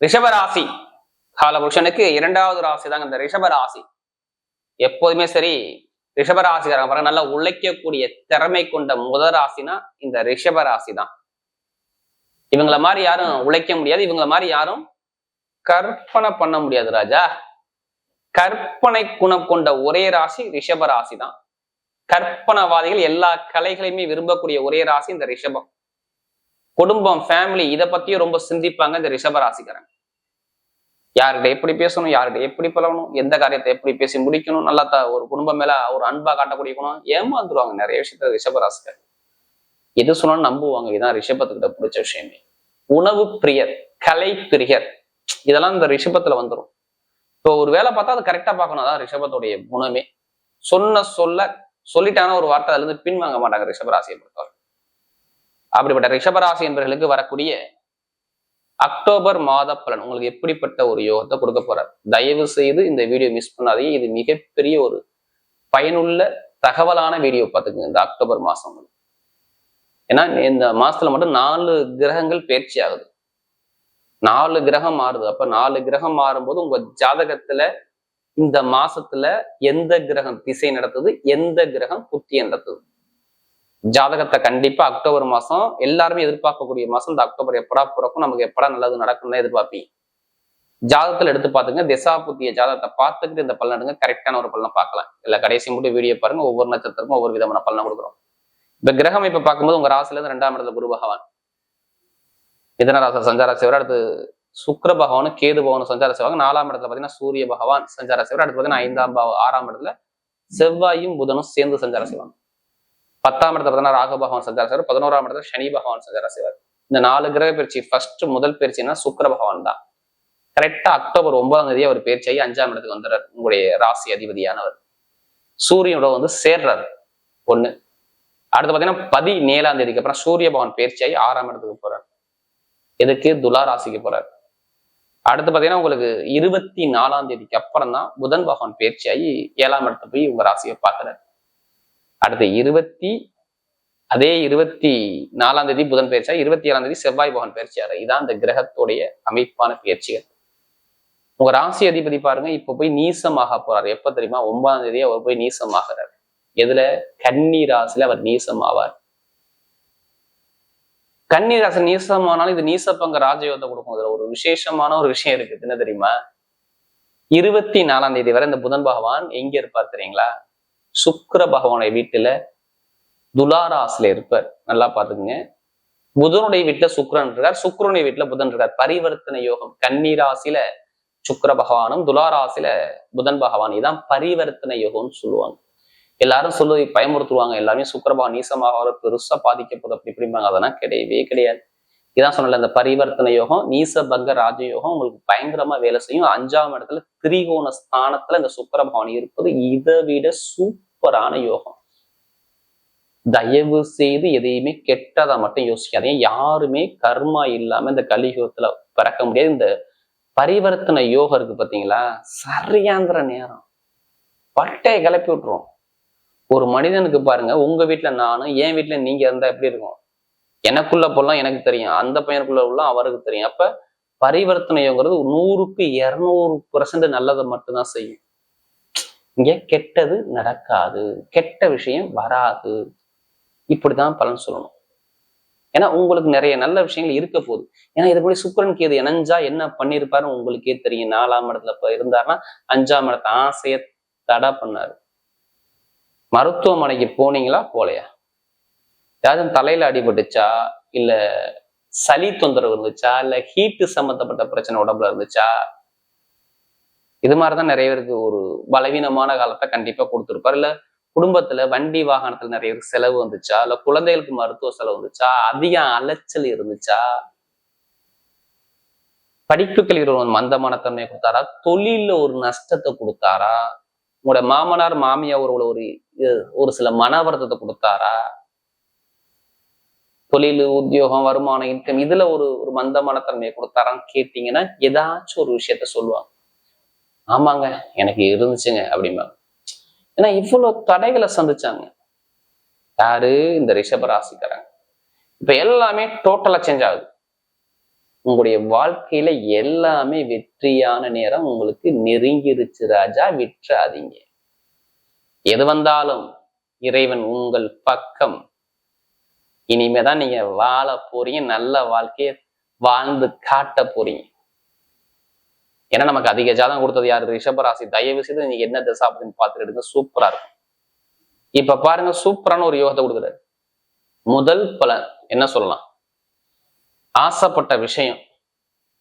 ரிஷபராசி. காலபுருஷனுக்கு இரண்டாவது ராசி தாங்க இந்த ரிஷபராசி. எப்போதுமே சரி ரிஷபராசிக்காரங்க பாருங்க நல்லா உழைக்கக்கூடிய திறமை கொண்ட முத ராசினா இந்த ரிஷபராசி தான் இவங்கள மாதிரி யாரும் உழைக்க முடியாது இவங்களை மாதிரி யாரும் கற்பனை பண்ண முடியாது ராஜா. கற்பனை குணம் கொண்ட ஒரே ராசி ரிஷபராசி தான் கற்பனவாதிகள் எல்லா கலைகளையுமே விரும்பக்கூடிய ஒரே ராசி இந்த ரிஷபம். குடும்பம் ஃபேமிலி இதை பத்தியும் ரொம்ப சிந்திப்பாங்க இந்த ரிஷப ராசிக்காரங்க யார்கிட்ட எப்படி பேசணும் யார்கிட்ட எப்படி பழகணும் எந்த காரியத்தை எப்படி பேசி முடிக்கணும் நல்லா த ஒரு குடும்பம் மேல ஒரு அன்பா காட்டக்கூடிய குணம் ஏமாந்துருவாங்க நிறைய விஷயத்த ரிஷப எது சொன்னாலும் நம்புவாங்க இதான் ரிஷபத்துக்கிட்ட பிடிச்ச விஷயமே. உணவு பிரியர் கலை பிரியர். இதெல்லாம் இந்த ரிஷபத்துல வந்துடும் இப்போ ஒரு வேலை பார்த்தா அது கரெக்டா பார்க்கணும் அதான் ரிஷபத்துடைய குணமே. சொன்ன சொல்ல சொல்லிட்டான ஒரு வார்த்தை அதுல இருந்து பின் வாங்க மாட்டாங்க ரிஷபராசியை பொறுத்தவரை. அப்படிப்பட்ட ரிஷபராசி என்பவர்களுக்கு வரக்கூடிய அக்டோபர் மாத பலன். உங்களுக்கு எப்படிப்பட்ட ஒரு யோகத்தை கொடுக்க போறார்? தயவு செய்து இந்த வீடியோ மிஸ் பண்ணாதீங்க. இது மிகப்பெரிய ஒரு பயனுள்ள தகவலான வீடியோ பார்த்துக்குங்க. இந்த அக்டோபர் மாசம் ஏன்னா இந்த மாசத்துல மட்டும் நாலு கிரகங்கள் பயிற்சி ஆகுது. நாலு கிரகம் மாறுது. அப்ப நாலு கிரகம் மாறும்போது உங்க ஜாதகத்துல இந்த மாசத்துல எந்த கிரகம் திசை நடத்துது? எந்த கிரகம் புத்தியை நடத்துது? ஜாதகத்தை கண்டிப்பா அக்டோபர் மாசம் எல்லாருமே எதிர்பார்க்கக்கூடிய மாசம் இந்த அக்டோபர் எப்படா பிறக்கும் நமக்கு எப்படா நல்லது நடக்கும்னு எதிர்பார்ப்பீங்க. ஜாதகத்துல எடுத்து பாத்துங்க திசா புத்திய ஜாதகத்தை பார்த்துக்கிட்டு இந்த பலன் எடுங்க. கரெக்டான ஒரு பலனை பார்க்கலாம். இல்ல கடைசி மட்டும் வீடியோ பாருங்க ஒவ்வொரு நட்சத்திரமும் ஒவ்வொரு விதமான பலனை கொடுக்குறோம். இந்த கிரகம் இப்ப பார்க்கும்போது உங்க ராசில இருந்து ரெண்டாம் இடத்துல குரு பகவான். மிதன ராசி சஞ்சார செய்வார் அடுத்து சுக்கர பகவானும் கேது பகவானும் சஞ்சார செய்வாங்க நாலாம் இடத்துல பாத்தீங்கன்னா சூரிய பகவான் சஞ்சார செய்வார் அடுத்து பாத்தீங்கன்னா ஐந்தாம் ஆறாம் இடத்துல செவ்வாயும் புதனும் சேர்ந்து சஞ்சார செய்வாங்க பத்தாம் இடத்துல பார்த்தீங்கன்னா ராகு பகவான் சஞ்சாரம் செய்வார் பதினோராம் இடத்துல சனி பகவான் சஞ்சாரம் செய்வார் இந்த நாலு கிரக பயிற்சி ஃபர்ஸ்ட் முதல் பயிற்சினா சுக்கர பகவான் தான். கரெக்டா அக்டோபர் ஒன்பதாம் தேதி அவர் பயிற்சியாகி அஞ்சாம் இடத்துக்கு வந்துடுறார். உங்களுடைய ராசி அதிபதியானவர். சூரியனோட வந்து சேர்றாரு. ஒண்ணு. அடுத்து பாத்தீங்கன்னா பதினேழாம் தேதிக்கு அப்புறம் சூரிய பகவான் பயிற்சியாகி ஆறாம் இடத்துக்கு போறார். எதுக்கு? துலா ராசிக்கு போறார். அடுத்து பாத்தீங்கன்னா உங்களுக்கு இருபத்தி நாலாம் தேதிக்கு அப்புறம் தான் புதன் பகவான் பயிற்சியாகி ஏழாம் இடத்துக்கு போய் உங்க ராசியை பார்க்கிறார். அடுத்து இருபத்தி அதே இருபத்தி நாலாம் தேதி புதன் பயிற்சியா இருபத்தி ஏழாம் தேதி செவ்வாய் பகவான் பயிற்சியாரு இதான் அந்த கிரகத்துடைய அமைப்பான பயிற்சிகள் உங்க ராசி அதிபதி பாருங்க இப்ப போய் நீசமாக போறாரு. எப்ப தெரியுமா? ஒன்பதாம் தேதி அவர் போய் நீசமாகிறார். எதுல? கன்னி ராசியில அவர் நீசம் ஆவார் கன்னி ராசி நீசமானாலும் இது நீசப்பங்க ராஜயோகத்தை கொடுக்கும். இதுல ஒரு விசேஷமான ஒரு விஷயம் இருக்கு என்ன தெரியுமா? இருபத்தி நாலாம் தேதி வரை இந்த புதன் பகவான் எங்க இருப்பார் தெரியுங்களா? சுக்கர பகவானுடைய வீட்டுல துலாராசில இருப்பார். நல்லா பாத்துக்கங்க புதனுடைய வீட்டுல சுக்கரன் இருக்கார். சுக்கரனுடைய வீட்டுல புதன் இருக்கார். பரிவர்த்தனை யோகம். கன்னி சுக்கர பகவானும் துலாராசில புதன் பகவான். இதான் பரிவர்த்தனை யோகம்னு சொல்லுவாங்க. எல்லாரும் சொல்லுவது பயமுறுத்துவாங்க. எல்லாமே சுக்கிர பகவான் நீசமாக பெருசா பாதிக்க போது அப்படி இப்படிம்பாங்க. அதெல்லாம் கிடையவே கிடையாது. இதான் சொன்னல இந்த பரிவர்த்தனை யோகம் நீசபங்க ராஜயோகம் உங்களுக்கு பயங்கரமா வேலை செய்யும். அஞ்சாம் இடத்துல திரிகோண ஸ்தானத்துல இந்த சுக்கிர பகவான் இருப்பது. இதை விட சூப்பர் சூப்பரான யோகம். தயவு செய்து எதையுமே கெட்டதா மட்டும் யோசிக்காதீங்க. யாருமே கர்மா இல்லாம இந்த கலியுகத்துல பிறக்க முடியாது. இந்த பரிவர்த்தனை யோகம் இருக்கு பாத்தீங்களா? சரியாந்திர நேரம். பட்டையை கிளப்பி விட்டுரும். ஒரு மனிதனுக்கு பாருங்க உங்க வீட்டுல நானும் என் வீட்டுல நீங்க இருந்தா எப்படி இருக்கும்? எனக்குள்ள பொல்லாம் எனக்கு தெரியும். அந்த பையனுக்குள்ள உள்ள அவருக்கு தெரியும். அப்ப பரிவர்த்தனைங்கிறது நூறுக்கு இருநூறு பர்சன்ட் நல்லதை மட்டும்தான் செய்யும். இங்க கெட்டது நடக்காது. கெட்ட விஷயம் வராது. இப்படிதான் பலன் சொல்லணும். ஏன்னா உங்களுக்கு நிறைய நல்ல விஷயங்கள் இருக்க போகுது. ஏன்னா இது கூட சுக்கரன் கேது இணைஞ்சா என்ன பண்ணிருப்பாருன்னு உங்களுக்கே தெரியும். நாலாம் இடத்துல இருந்தாருன்னா அஞ்சாம் இடத்த ஆசையை தடை பண்ணாரு. மருத்துவமனைக்கு போனீங்களா? போலையா? ஏதாவது தலையில அடிபட்டுச்சா? இல்ல சளி தொந்தரவு இருந்துச்சா? இல்ல ஹீட்டு சம்பந்தப்பட்ட பிரச்சனை உடம்புல இருந்துச்சா? இது மாதிரிதான் நிறைய பேருக்கு ஒரு பலவீனமான காலத்தை கண்டிப்பா கொடுத்துருப்பார். இல்ல குடும்பத்துல வண்டி வாகனத்துல நிறைய பேருக்கு செலவு வந்துச்சா? இல்ல குழந்தைகளுக்கு மருத்துவ செலவு வந்துச்சா? அதிக அலைச்சல் இருந்துச்சா? படிப்புகளில் ஒரு மந்தமான தன்மையை கொடுத்தாரா? தொழில ஒரு நஷ்டத்தை கொடுத்தாரா? உங்களோட மாமனார் மாமியார் ஒரு ஒரு ஒரு சில மன வருத்தத்தை கொடுத்தாரா? தொழில் உத்தியோகம் வருமானம் இன்கம் இதுல ஒரு ஒரு மந்தமான தன்மையை கொடுத்தாரான்னு கேட்டீங்கன்னா ஏதாச்சும் ஒரு விஷயத்த சொல்லுவாங்க. ஆமாங்க எனக்கு இருந்துச்சுங்க அப்படிமா ஏன்னா இவ்வளவு தடைகளை சந்திச்சாங்க. யாரு? இந்த ரிஷப ராசிக்காரங்க. இப்ப எல்லாமே டோட்டலா சேஞ்ச் ஆகுது. உங்களுடைய வாழ்க்கையில எல்லாமே வெற்றியான நேரம் உங்களுக்கு நெருங்கிருச்சு ராஜா விற்றாதீங்க எது வந்தாலும் இறைவன் உங்கள் பக்கம். இனிமேதான் நீங்க வாழ போறீங்க நல்ல வாழ்க்கைய வாழ்ந்து காட்ட போறீங்க. ஏன்னா நமக்கு அதிக ஜாதகம் கொடுத்தது யாரு? ரிஷபராசி தயவு செய்து நீங்க என்ன தசாபதின்னு பார்த்துட்டு எடுங்க. சூப்பரா இருக்கும். இப்ப பாருங்க சூப்பரான ஒரு யோகத்தை கொடுக்குறாரு. முதல் பலன் என்ன சொல்லலாம்? ஆசைப்பட்ட விஷயம்.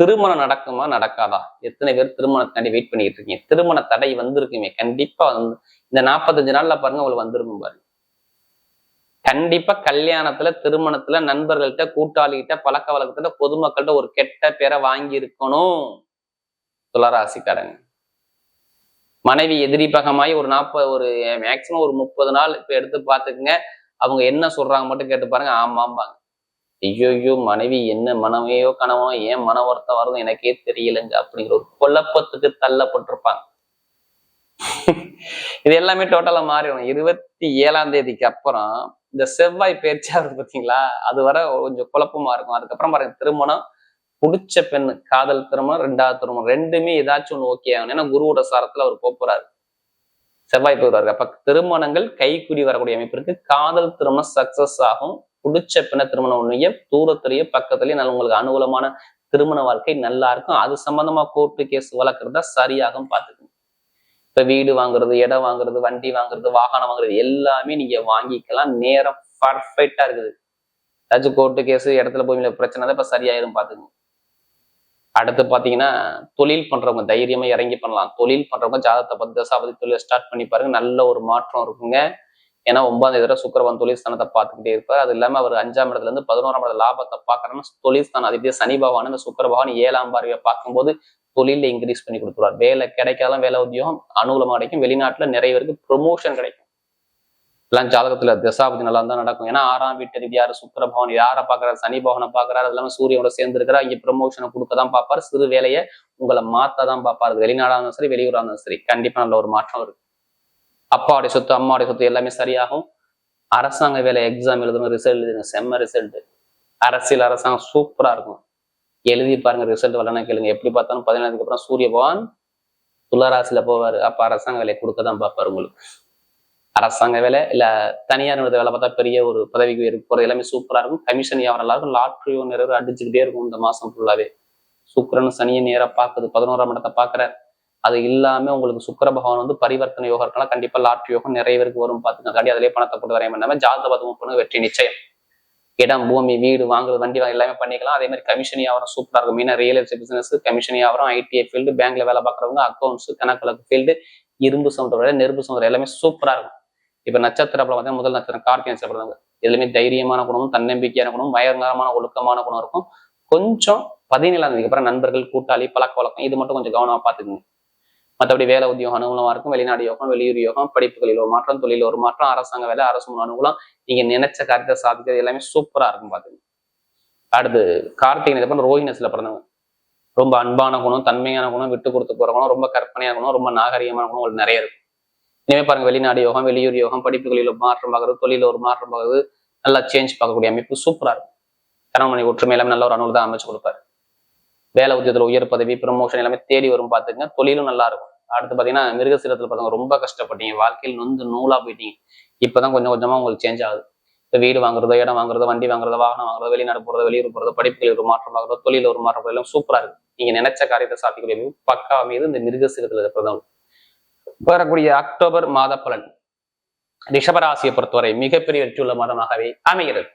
திருமணம் நடக்குமா? நடக்காதா? எத்தனை பேர் திருமணத்தாண்டி வெயிட் பண்ணிட்டு இருக்கீங்க? திருமண தடை வந்திருக்குமே. கண்டிப்பா வந்து இந்த நாற்பத்தஞ்சு நாள்ல பாருங்க உங்களுக்கு வந்துருக்கும் பாருங்க கண்டிப்பா கல்யாணத்துல திருமணத்துல நண்பர்கள்ட்ட கூட்டாளிகிட்ட பழக்க வழக்கத்துல பொதுமக்கள்கிட்ட ஒரு கெட்ட பேரை வாங்கி இருக்கணும் துளராசிக்காரங்க மனைவி எதிரி பகமாயி ஒரு நாற்பது ஒரு மேக்சிமம் ஒரு முப்பது நாள் இப்ப எடுத்து பார்த்துக்குங்க. அவங்க என்ன சொல்றாங்க மட்டும் கேட்டு பாருங்க. ஆமாம்பாங்க. ஐயோ ஐயோ மனைவி என்ன மனமையோ கனவோ ஏன் மன வருத்தம் வருதும் எனக்கே தெரியலங்க அப்படிங்கிற ஒரு குழப்பத்துக்கு தள்ளப்பட்டிருப்பாங்க. இது எல்லாமே டோட்டலா மாறிடும் இருபத்தி ஏழாம் தேதிக்கு அப்புறம் இந்த செவ்வாய் பயிற்சியா இருக்கு பார்த்தீங்களா? அது வர கொஞ்சம் குழப்பமா இருக்கும். அதுக்கப்புறம் பாருங்க திருமணம் பிடிச்ச பெண் காதல் திருமணம் ரெண்டாவது திருமணம் ரெண்டுமே ஏதாச்சும் ஒன்று ஓகே ஆகணும். ஏன்னா குருவோட சாரத்துல அவர் போறாரு. செவ்வாய் போறாரு அப்ப திருமணங்கள் கைக்குடி வரக்கூடிய அமைப்பு இருக்கு. காதல் திருமணம் சக்சஸ் ஆகும். பிடிச்ச பெண்ணை திருமணம் ஒன்றைய தூரத்திலேயே பக்கத்துலயே நல்ல உங்களுக்கு அனுகூலமான திருமண வாழ்க்கை நல்லா இருக்கும். அது சம்பந்தமா கோர்ட்டு கேஸ் வளர்க்குறதா சரியாகும் பார்த்துக்கணும் இப்ப வீடு வாங்குறது இடம் வாங்குறது வண்டி வாங்குறது வாகனம் வாங்குறது எல்லாமே நீங்க வாங்கிக்கலாம். நேரம் பர்ஃபெக்டா இருக்குது. ஏதாச்சும் கோர்ட்டு கேஸ் இடத்துல போய் பிரச்சனை தான் இப்ப சரியாயிரும் பாத்துக்கோங்க அடுத்து பார்த்தீங்கன்னா தொழில் பண்றவங்க தைரியமா இறங்கி பண்ணலாம். தொழில் பண்றவங்க ஜாதகத்தை பத்தி தசாபதி தொழில் ஸ்டார்ட் பண்ணி பாருங்க. நல்ல ஒரு மாற்றம் இருக்குங்க. ஏன்னா ஒன்பதாம் தேதி சுக்கரவன் தொழில் ஸ்தானத்தை பார்த்துக்கிட்டே இருப்பார். அது இல்லாம அவர் அஞ்சாம் இடத்துல இருந்து பதினோராம் இடத்துல லாபத்தை பார்க்கறன்னா தொழில் ஸ்தானம். சனி பகவான் இந்த சுக்கர பகவான் ஏழாம் பார்வையை பார்க்கும்போது தொழில இன்க்ரீஸ் பண்ணி கொடுத்துருவார். வேலை கிடைக்காதான் வேலை உத்தியோகம் அனுகூலமா கிடைக்கும். வெளிநாட்டுல நிறைய பேருக்கு ப்ரொமோஷன் கிடைக்கும். எல்லாம் ஜாதகத்துல தசாபதி நல்லா தான் நடக்கும். ஏன்னா ஆறாம் வீட்டு அதிபதி யாரு சுக்கர பகவான் யாரை பாக்குறாரு சனி பவனை பாக்குறாரு அது இல்லாம சூரியனோட சேர்ந்து இருக்கிறா இங்க ப்ரமோஷனை கொடுக்க தான் பார்ப்பாரு. சிறு வேலையை உங்களை மாத்த தான் பார்ப்பாரு வெளிநாடா இருந்தாலும் சரி வெளியூரா இருந்தாலும் சரி கண்டிப்பா நல்ல ஒரு மாற்றம் இருக்கு. அப்பாவுடைய சொத்து அம்மாவுடைய சொத்து எல்லாமே சரியாகும். அரசாங்க வேலை எக்ஸாம் எழுதுங்க ரிசல்ட் எழுதுங்க. செம்ம ரிசல்ட் அரசியல் அரசாங்கம் சூப்பரா இருக்கும். எழுதி பாருங்க ரிசல்ட் வரலன்னா கேளுங்க. எப்படி பார்த்தாலும் பதினேழுக்கு அப்புறம் சூரிய பகவான் துளராசில போவாரு. அப்ப அரசாங்க வேலையை கொடுக்க தான் பார்ப்பாரு உங்களுக்கு. அரசாங்க வேலை இல்ல தனியார் நிறுவன வேலை பார்த்தா பெரிய ஒரு பதவிக்கு உயர்வு போகிறது எல்லாமே சூப்பரா இருக்கும். கமிஷன் வியாபாரம் நல்லா இருக்கும் லாட்ரியோ நிறைவு அடிச்சுக்கிட்டே இருக்கும் இந்த மாசம் ஃபுல்லாகவே சுக்கரன் சனியை நேராக பார்க்குது பதினோராம் இடத்தை பாக்குறாரு. அது இல்லாம உங்களுக்கு சுக்கர பகவான் வந்து பரிவர்த்தனை யோகம் இருக்கலாம் கண்டிப்பா லாட்ரி யோகம் நிறைய பேருக்கு வரும் பார்த்துக்கோங்க கண்டி அதிலே பணத்தை போட்டு வரையும் பண்ணாமல் ஜாத பண்ணுங்க வெற்றி நிச்சயம். இடம் பூமி வீடு வாங்குறது வண்டி வாங்க எல்லாமே பண்ணிக்கலாம். அதே மாதிரி கமிஷன் வியாபாரம் சூப்பரா இருக்கும். Meena real estate business commission வியாபாரம் ஐடிஐ ஃபீல்டு பேங்க்ல வேலை பார்க்குறவங்க அக்கௌண்ட்ஸ் கணக்கு ஃபீல்டு இரும்பு சமுதிர நெருப்பு சமுதிரம் எல்லாமே சூப்பரா இருக்கும். இப்போ நட்சத்திர பார்த்தீங்கன்னா முதல் நட்சத்திரம் கார்த்திகை நட்சத்திரம் எதுலையுமே தைரியமான குணமும் தன்னம்பிக்கையான குணமும் பயங்கரமான ஒழுக்கமான குணம் இருக்கும். கொஞ்சம் பதினேழாம் தேதிக்கு அப்புறம் நண்பர்கள் கூட்டாளி பழக்க வழக்கம் இது மட்டும் கொஞ்சம் கவனமா பார்த்துக்குங்க மற்றபடி வேலை உத்தியோகம் அனுகூலமாக இருக்கும். வெளிநாடு யோகம் வெளியூர் யோகம் படிப்புகளில் ஒரு மாற்றம் தொழில் ஒரு மாற்றம் அரசாங்க வேலை அரசு அனுகூலம். நீங்கள் நினைச்ச காரியத்தை சாதிக்கிறது எல்லாமே சூப்பராக இருக்கும் பார்த்துக்கோங்க அடுத்து கார்த்திகை அப்புறம் ரோஹிணஸ்ல பிறந்தவங்க. ரொம்ப அன்பான குணம் தன்மையான குணம் விட்டு கொடுத்து போற குணம் ரொம்ப கற்பனையான குணம் ரொம்ப நாகரிகமான குணம் உங்களுக்கு நிறைய இருக்கும். இனிமே பாருங்க வெளிநாடு யோகம் வெளியூர் யோகம் படிப்புகளில் ஒரு மாற்றம் பார்க்கறது தொழில ஒரு மாற்றம் பார்க்கறது நல்லா சேஞ்ச் பார்க்கக்கூடிய அமைப்பு சூப்பரா இருக்கும் கணவன் ஒற்றுமை எல்லாமே நல்ல ஒரு அனுகூலம் தான் அமைச்சு கொடுப்பாரு. வேலை உத்தியத்தில் உயர் பதவி ப்ரமோஷன் எல்லாமே தேடி வரும் பார்த்துங்க தொழிலும் நல்லா இருக்கும். அடுத்து பாத்தீங்கன்னா மிருகசீரத்துல பார்த்தவங்க ரொம்ப கஷ்டப்பட்டீங்க. வாழ்க்கையில் நொந்து நூலா போயிட்டீங்க. இப்பதான் கொஞ்சம் கொஞ்சமா உங்களுக்கு சேஞ்ச் ஆகுது. இப்போ வீடு வாங்குறதோ இடம் வாங்குறதோ வண்டி வாங்குறதோ வாகனம் வாங்குறதோ வெளிநாடு போகிறதோ வெளியூர் போகிறதோ படிப்புகளில் ஒரு மாற்றம் ஆகிறதோ தொழில ஒரு மாற்றம் எல்லாம் சூப்பரா இருக்கு. நீங்க நினைச்ச காரியத்தை சாத்திக்கூடிய பக்கா மீது இந்த மிருகசீரத்துல இருக்கிறது வரக்கூடிய அக்டோபர் மாத பலன். ரிஷபராசியை பொறுத்தவரை மிகப்பெரிய வெற்றியுள்ள மாதமாகவே அமைகிறது.